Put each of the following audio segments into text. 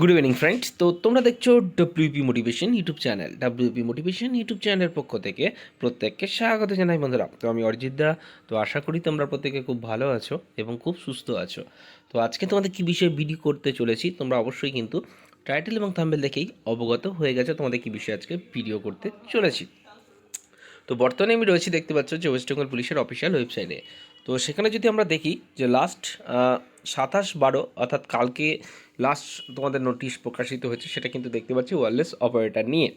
Good evening friends তো তোমরা দেখছ WP motivation YouTube channel WP motivation YouTube চ্যানেলের পক্ষ থেকে প্রত্যেককে স্বাগত জানাই বন্ধুরা। তো আমি অরিজিৎ দা, তো আশা করি তোমরা প্রত্যেকে খুব ভালো আছো এবং খুব সুস্থ আছো। তো আজকে তোমাদের কী বিষয়ে ভিডিও করতে চলেছি, তোমরা অবশ্যই কিন্তু টাইটেল এবং থাম্বেল দেখেই অবগত হয়ে গেছে তোমাদের কী বিষয়ে আজকে ভিডিও করতে চলেছি। তো বর্তমানে আমি রয়েছি, দেখতে পাচ্ছ যে ওয়েস্ট বেঙ্গল পুলিশের অফিসিয়াল ওয়েবসাইটে তো সেখানে যদি আমরা দেখি যে লাস্ট সাতাশ বারো, অর্থাৎ কালকে লাস্ট তোমাদের নোটিশ প্রকাশিত হয়েছে, সেটা কিন্তু দেখতে পাচ্ছি ওয়ারলেস অপারেটর নিয়ে।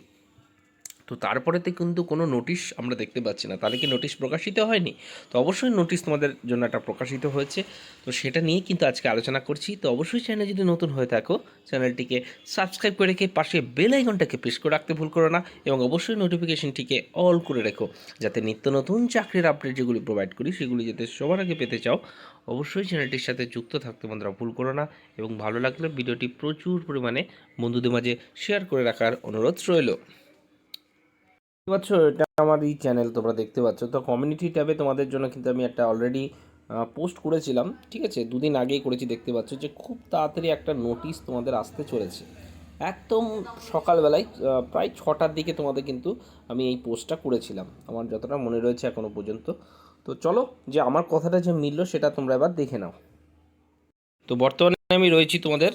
তো তারপরেতে কিন্তু কোনো নোটিশ আমরা দেখতে পাচ্ছি না। তাহলে কি নোটিশ প্রকাশিত হয়নি? তো অবশ্যই নোটিশ তোমাদের জন্য একটা প্রকাশিত হয়েছে। তো সেটা নিয়ে কিন্তু আজকে আলোচনা করছি। তো অবশ্যই চ্যানেল যদি নতুন হয়ে থাকো চ্যানেলটিকে সাবস্ক্রাইব করে রেখে পাশে বেল আইকনটাকে প্রেস করে রাখতে ভুল করো না এবং অবশ্যই নোটিফিকেশনটিকে অল করে রেখো। যাতে নিত্য নতুন চাকরির আপডেট যেগুলি প্রোভাইড করি, সেগুলি যাতে সবার আগে পেতে চাও, অবশ্যই চ্যানেলটির সাথে যুক্ত থাকতে বন্ধুরা ভুল করো না এবং ভালো লাগলে ভিডিওটি প্রচুর পরিমাণে বন্ধুদের মাঝে শেয়ার করে রাখার অনুরোধ রইল। পাচ্ছ? এটা আমার এই চ্যানেল তোমরা দেখতে পাচ্ছ। তো কমিউনিটি ট্যাবে তোমাদের জন্য কিন্তু আমি একটা অলরেডি পোস্ট করেছিলাম, ঠিক আছে? দুদিন আগেই করেছি, দেখতে পাচ্ছ যে খুব তাড়াতাড়ি একটা নোটিশ তোমাদের আসতে চলেছে। একদম সকালবেলায় প্রায় ছটার দিকে তোমাদের কিন্তু আমি এই পোস্টটা করেছিলাম। আমার যতটা মনে রয়েছে এখনও পর্যন্ত। তো চলো, যে আমার কথাটা যে মিলল, সেটা তোমরা এবার দেখে নাও। তো বর্তমানে আমি রয়েছি তোমাদের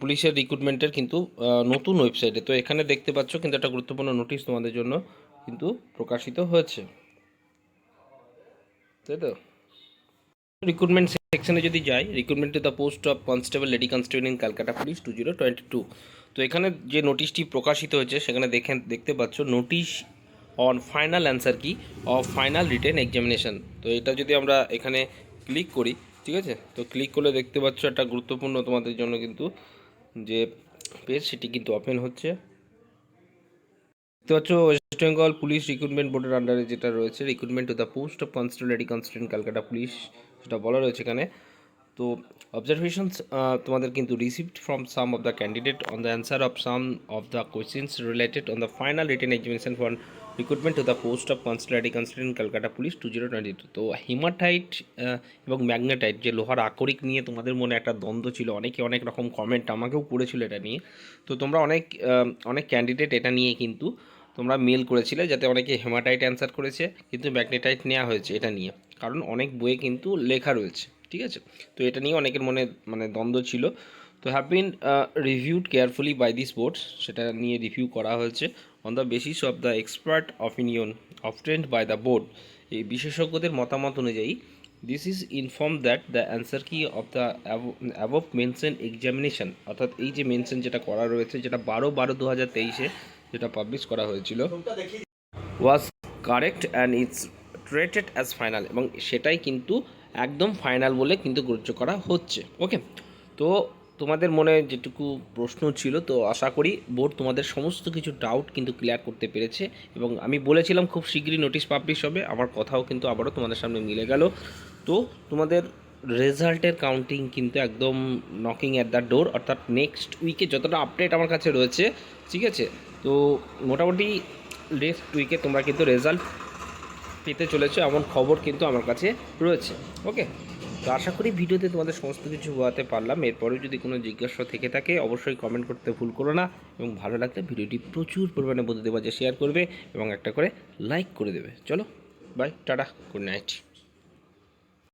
পুলিশের রিক্রুটমেন্টের কিন্তু নতুন ওয়েবসাইটে তো এখানে দেখতে পাচ্ছ, কিন্তু একটা গুরুত্বপূর্ণ নোটিশ তোমাদের জন্য কিন্তু প্রকাশিত হয়েছে। তাই তো? রিক্রুটমেন্ট সেকশনে যদি যাই recruitment to the post of constable lady constable in Calcutta police two zero twenty two তো এখানে যে নোটিশটি প্রকাশিত হয়েছে, সেখানে দেখেন দেখতে পাচ্ছ notice on final answer key? Of final written examination তো এটা যদি আমরা এখানে ক্লিক করি, ঠিক আছে? তো ক্লিক করলে দেখতে পাচ্ছ একটা গুরুত্বপূর্ণ তোমাদের জন্য কিন্তু যে পেজ সেটি কিন্তু ওপেন হচ্ছে। দেখতে পাচ্ছ ওয়েস্ট বেঙ্গল পুলিশ রিক্রুটমেন্ট বোর্ডের আন্ডারে যেটা রয়েছে recruitment to the post of constable lady constable Calcutta police যেটা বলা রয়েছে এখানে। তো অবজারভেশনস তোমাদের কিন্তু received from some of the candidate on the answer of some of the questions related on the final written examination for recruitment to the post of constable lady constable Calcutta police two zero twenty two তো haematite এবং magnetite যে লোহার আকরিক নিয়ে তোমাদের মনে একটা দ্বন্দ্ব ছিল, অনেকে অনেক রকম কমেন্ট আমাকেও করেছিল এটা নিয়ে। তো, তোমরা অনেক অনেক ক্যান্ডিডেট এটা নিয়ে কিন্তু তোমরা মেল করেছিলে যাতে অনেকে হেমাটাইট অ্যান্সার করেছে, কিন্তু ম্যাগনেটাইট নেওয়া হয়েছে এটা নিয়ে। কারণ অনেক বইয়ে কিন্তু লেখা রয়েছে, ঠিক আছে? তো এটা নিয়ে অনেকের মনে মানে দ্বন্দ্ব ছিল। তো have been reviewed carefully by this board সেটা নিয়ে রিভিউ করা হয়েছে। On the basis of the expert opinion obtained by the board এই বিশেষজ্ঞদের মতামত অনুযায়ী this is inform that the answer key of the above mention examination অর্থাৎ এই যে মেনশন যেটা করা রয়েছে, যেটা বারো বারো দু হাজার তেইশে যেটা পাবলিশ করা হয়েছিল was correct and it's treated as final এবং সেটাই কিন্তু একদম ফাইনাল বলে কিন্তু গ্রহ্য করা হচ্ছে। ওকে তো তোমাদের মনে যেটুকু প্রশ্ন ছিল তো আশা করি বোর্ড তোমাদের সমস্ত কিছু ডাউট কিন্তু ক্লিয়ার করতে পেরেছে এবং আমি বলেছিলাম খুব শীঘ্রই নোটিশ পাবলিশ হবে আমার কথাও কিন্তু আবারও তোমাদের সামনে মিলে গেল। তো তোমাদের রেজাল্টের কাউন্টিং কিন্তু একদম নকিং অ্যাট দ্য ডোর অর্থাৎ নেক্সট উইকে যতটা আপডেট আমার কাছে রয়েছে ঠিক আছে? তো মোটামুটি নেক্সট উইকে তোমরা কিন্তু রেজাল্ট পেতে চলেছো, এমন খবর কিন্তু আমার কাছে রয়েছে ওকে তো আশা করি ভিডিওতে তোমাদের সমস্ত কিছু বোঝাতে পারলাম। এরপরেও যদি কোনো জিজ্ঞাসা থেকে থাকে, অবশ্যই কমেন্ট করতে ভুল করো না এবং ভালো লাগলে ভিডিওটি প্রচুর পরিমাণে বন্ধুদের মাঝে শেয়ার করবে এবং একটা করে লাইক করে দেবে। চলো বাই টাটা গুড নাইট